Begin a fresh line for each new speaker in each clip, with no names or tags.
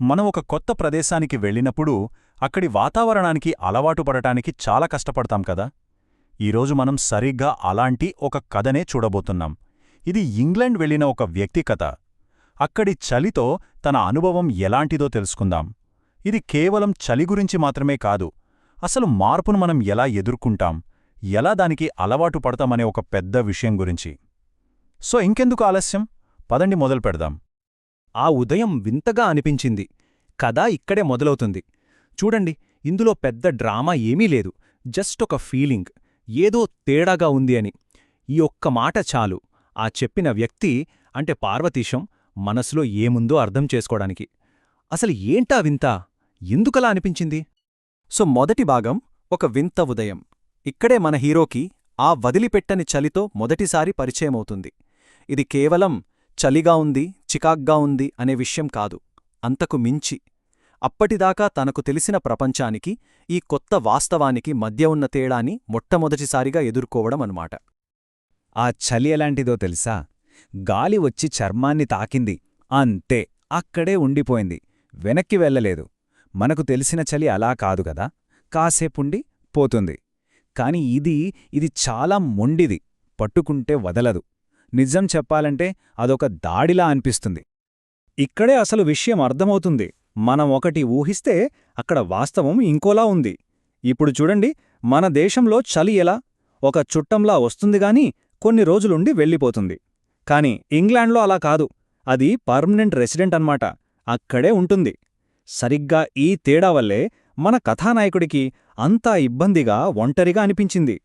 మనం ఒక కొత్త ప్రదేశానికి వెళ్ళినప్పుడు అక్కడి వాతావరణానికి అలవాటు పడటానికి చాలా కష్టపడతాం కదా. ఈరోజు మనం సరిగ్గా అలాంటి ఒక కథనే చూడబోతున్నాం. ఇది ఇంగ్లాండ్ వెళ్ళిన ఒక వ్యక్తి కథ. అక్కడి చలితో తన అనుభవం ఎలాంటిదో తెలుసుకుందాం. ఇది కేవలం చలి గురించి మాత్రమే కాదు అసలు మార్పును మనం ఎలా ఎదుర్కొంటాం ఎలా దానికి అలవాటు పడతామనే ఒక పెద్ద విషయం గురించి. సో ఇంకెందుకు ఆలస్యం? పదండి మొదలు పెడదాం.
ఆ ఉదయం వింతగా అనిపించింది. కథ ఇక్కడే మొదలవుతుంది. చూడండి ఇందులో పెద్ద డ్రామా ఏమీ లేదు. జస్ట్ ఒక ఫీలింగ్. ఏదో తేడాగా ఉంది అని. ఈ ఒక్క మాట చాలు. ఆ చెప్పిన వ్యక్తి అంటే పార్వతీశం మనసులో ఏముందో అర్థం చేసుకోవడానికి. అసలు ఏంటా వింత? ఎందుకలా అనిపించింది? సో మొదటి భాగం ఒక వింత ఉదయం. ఇక్కడే మన హీరోకి ఆ వదిలిపెట్టని చలితో మొదటిసారి పరిచయమవుతుంది. ఇది కేవలం చలిగా ఉంది చికాగ్గా ఉంది అనే విషయం కాదు. అంతకు మించి. అప్పటిదాకా తనకు తెలిసిన ప్రపంచానికి ఈ కొత్త వాస్తవానికి మధ్య ఉన్న తేడాని మొట్టమొదటిసారిగా ఎదుర్కోవడం అన్నమాట. ఆ చలి ఎలాంటిదో తెలుసా? గాలి వచ్చి చర్మాన్ని తాకింది. అంతే అక్కడే ఉండిపోయింది. వెనక్కి వెళ్ళలేదు. మనకు తెలిసిన చలి అలా కాదుగదా కాసేపుండి పోతుంది. కాని ఇది ఇది చాలా మొండిది. పట్టుకుంటే వదలదు. నిజం చెప్పాలంటే అదొక దాడిలా అనిపిస్తుంది. ఇక్కడే అసలు విషయం అర్థమవుతుంది. మనం ఒకటి ఊహిస్తే అక్కడ వాస్తవం ఇంకోలా ఉంది. ఇప్పుడు చూడండి మన దేశంలో చలి ఎలా? ఒక చుట్టంలా వస్తుందిగాని కొన్ని రోజులుండి వెళ్ళిపోతుంది. కాని ఇంగ్లాండ్లో అలా కాదు. అది పర్మనెంట్ రెసిడెంట్ అన్నమాట. అక్కడే ఉంటుంది. సరిగ్గా ఈ తేడా వల్లే మన కథానాయకుడికి అంతా ఇబ్బందిగా ఒంటరిగా అనిపించింది.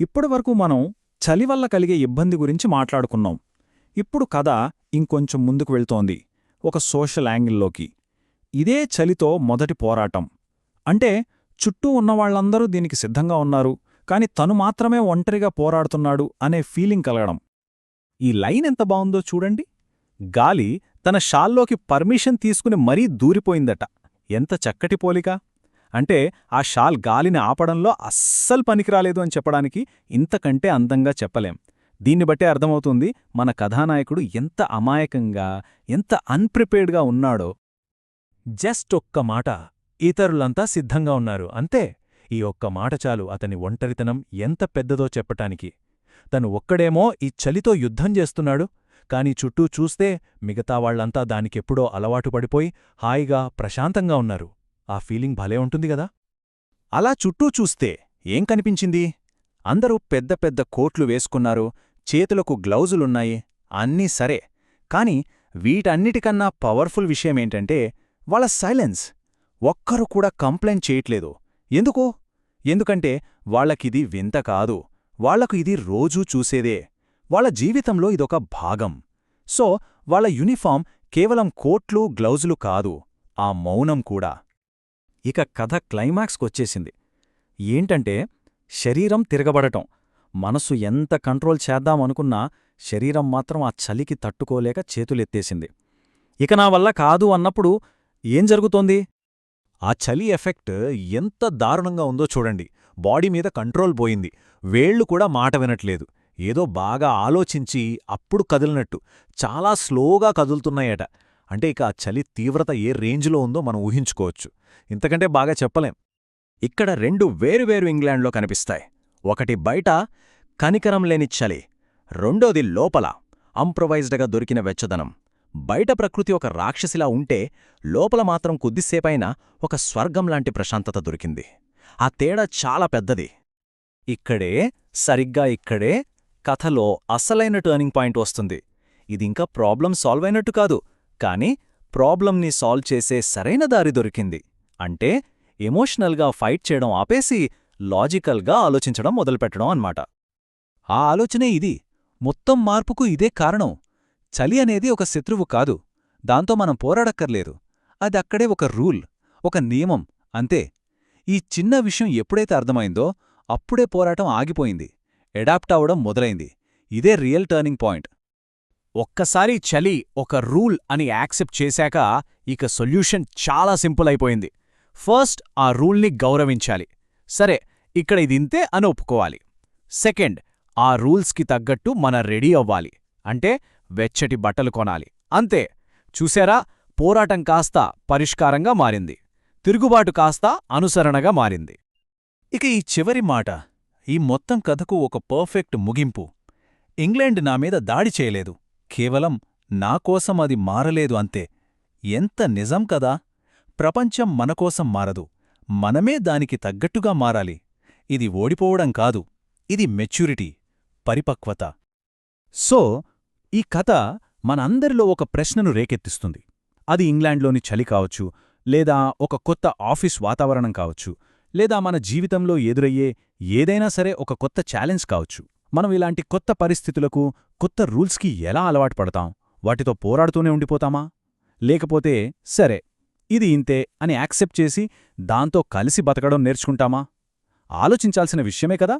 ఇప్పటివరకు మనం చలి వల్ల కలిగే ఇబ్బంది గురించి మాట్లాడుకున్నాం. ఇప్పుడు కథ ఇంకొంచెం ముందుకు వెళ్తోంది. ఒక సోషల్ యాంగిల్లోకి. ఇదే చలితో మొదటి పోరాటం. అంటే చుట్టూ ఉన్నవాళ్ళందరూ దీనికి సిద్ధంగా ఉన్నారు. కాని తను మాత్రమే ఒంటరిగా పోరాడుతున్నాడు అనే ఫీలింగ్ కలగడం. ఈ లైన్ ఎంత బావుందో చూడండి. గాలి తన షాల్లోకి పర్మిషన్ తీసుకుని మరీ దూరిపోయిందట. ఎంత చక్కటి పోలిక. అంటే ఆ షాల్ గాలిని ఆపడంలో అస్సలు పనికిరాలేదు అని చెప్పడానికి ఇంతకంటే అందంగా చెప్పలేం. దీన్ని బట్టే అర్థమవుతుంది మన కథానాయకుడు ఎంత అమాయకంగా ఎంత అన్ప్రిపేర్డ్గా ఉన్నాడో. జస్ట్ ఒక్క మాట ఇతరులంతా సిద్ధంగా ఉన్నారు అంతే. ఈ ఒక్క మాట చాలు అతని ఒంటరితనం ఎంత పెద్దదో చెప్పటానికి. తను ఒక్కడేమో ఈ చలితో యుద్ధం చేస్తున్నాడు కాని చుట్టూ చూస్తే మిగతా వాళ్ళంతా దానికెప్పుడో అలవాటు పడిపోయి హాయిగా ప్రశాంతంగా ఉన్నారు. ఆ ఫీలింగ్ భలే ఉంటుంది గదా అలా చుట్టూ చూస్తే ఏం కనిపించింది? అందరూ పెద్ద పెద్ద కోట్లు వేసుకున్నారు చేతులకు గ్లౌజులున్నాయి అన్నీ సరే. కాని వీటన్నిటికన్నా పవర్ఫుల్ విషయమేంటంటే వాళ్ళ సైలెన్స్. ఒక్కరు కూడా కంప్లైంట్ చేయట్లేదు. ఎందుకు? ఎందుకంటే వాళ్ళకిది వింత కాదు. వాళ్ళకు ఇది రోజూ చూసేదే. వాళ్ళ జీవితంలో ఇదొక భాగం. సో వాళ్ళ యూనిఫామ్ కేవలం కోట్లు గ్లౌజులు కాదు. ఆ మౌనం కూడా. ఇక కథ క్లైమాక్స్కొచ్చేసింది. ఏంటంటే శరీరం తిరగబడటం. మనసు ఎంత కంట్రోల్ చేద్దామనుకున్నా శరీరం మాత్రం ఆ చలికి తట్టుకోలేక చేతులెత్తేసింది. ఇక నా వల్ల కాదు అన్నప్పుడు ఏం జరుగుతోంది? ఆ చలి ఎఫెక్ట్ ఎంత దారుణంగా ఉందో చూడండి. బాడీ మీద కంట్రోల్ పోయింది. వేళ్ళు కూడా మాట వినట్లేదు. ఏదో బాగా ఆలోచించి అప్పుడు కదిలినట్టు. చాలా స్లోగా కదులుతున్నాయట. అంటే ఇక ఆ చలి తీవ్రత ఏ రేంజ్లో ఉందో మనం ఊహించుకోవచ్చు. ఇంతకంటే బాగా చెప్పలేం. ఇక్కడ రెండు వేరువేరు ఇంగ్లాండ్లో కనిపిస్తాయి. ఒకటి బయట కనికరం లేని చలి. రెండోది లోపల అంప్రొవైజ్డ్గా దొరికిన వెచ్చదనం. బయట ప్రకృతి ఒక రాక్షసిలా ఉంటే లోపల మాత్రం కొద్దిసేపైనా ఒక స్వర్గం లాంటి ప్రశాంతత దొరికింది. ఆ తేడా చాలా పెద్దది. ఇక్కడే సరిగ్గా ఇక్కడే కథలో అసలైన టర్నింగ్ పాయింట్ వస్తుంది. ఇదింకా ప్రాబ్లం సాల్వ్ అయినట్టు కాదు. కాని ప్రాబ్లంని సాల్వ్ చేసే సరైన దారి దొరికింది. అంటే ఎమోషనల్గా ఫైట్ చేయడం ఆపేసి లాజికల్గా ఆలోచించడం మొదలుపెట్టడం అన్మాట ఆ ఆలోచనే ఇది. మొత్తం మార్పుకు ఇదే కారణం. చలి అనేది ఒక శత్రువు కాదు. దాంతో మనం పోరాడక్కర్లేదు. అది అక్కడే ఒక రూల్ ఒక నియమం అంతే. ఈ చిన్న విషయం ఎప్పుడైతే అర్థమైందో అప్పుడే పోరాటం ఆగిపోయింది. ఎడాప్ట్ అవడం మొదలైంది. ఇదే రియల్ టర్నింగ్ పాయింట్. ఒక్కసారి చలి ఒక రూల్ అని యాక్సెప్ట్ చేశాక ఇక సొల్యూషన్ చాలా సింపుల్ అయిపోయింది. ఫస్ట్ ఆ రూల్ని గౌరవించాలి. సరే ఇక్కడ ఇదింతే అని ఒప్పుకోవాలి. సెకండ్ ఆ రూల్స్కి తగ్గట్టు మన రెడీ అవ్వాలి. అంటే వెచ్చటి బట్టలు కొనాలి. అంతే. చూశారా పోరాటం కాస్త పరిష్కారంగా మారింది. తిరుగుబాటు కాస్త అనుసరణగా మారింది.
ఇక ఈ చివరి మాట ఈ మొత్తం కథకు ఒక పర్ఫెక్ట్ ముగింపు. ఇంగ్లాండ్ నా మీద దాడి చేయలేదు. కేవలం నాకోసం అది మారలేదు అంతే. ఎంత నిజం కదా! ప్రపంచం మనకోసం మారదు. మనమే దానికి తగ్గట్టుగా మారాలి. ఇది ఓడిపోవడం కాదు. ఇది మెచ్యూరిటీ పరిపక్వత.
సో ఈ కథ మనందరిలో ఒక ప్రశ్నను రేకెత్తిస్తుంది. అది ఇంగ్లాండ్లోని చలి కావచ్చు లేదా ఒక కొత్త ఆఫీస్ వాతావరణం కావచ్చు లేదా మన జీవితంలో ఎదురయ్యే ఏదైనా సరే ఒక కొత్త ఛాలెంజ్ కావచ్చు. మనం ఇలాంటి కొత్త పరిస్థితులకు కొత్త రూల్స్కి ఎలా అలవాటు పడతాం? వాటితో పోరాడుతూనే ఉండిపోతామా? లేకపోతే సరే ఇది ఇంతే అని యాక్సెప్ట్ చేసి దాంతో కలిసి బతకడం నేర్చుకుంటామా? ఆలోచించాల్సిన విషయమే కదా?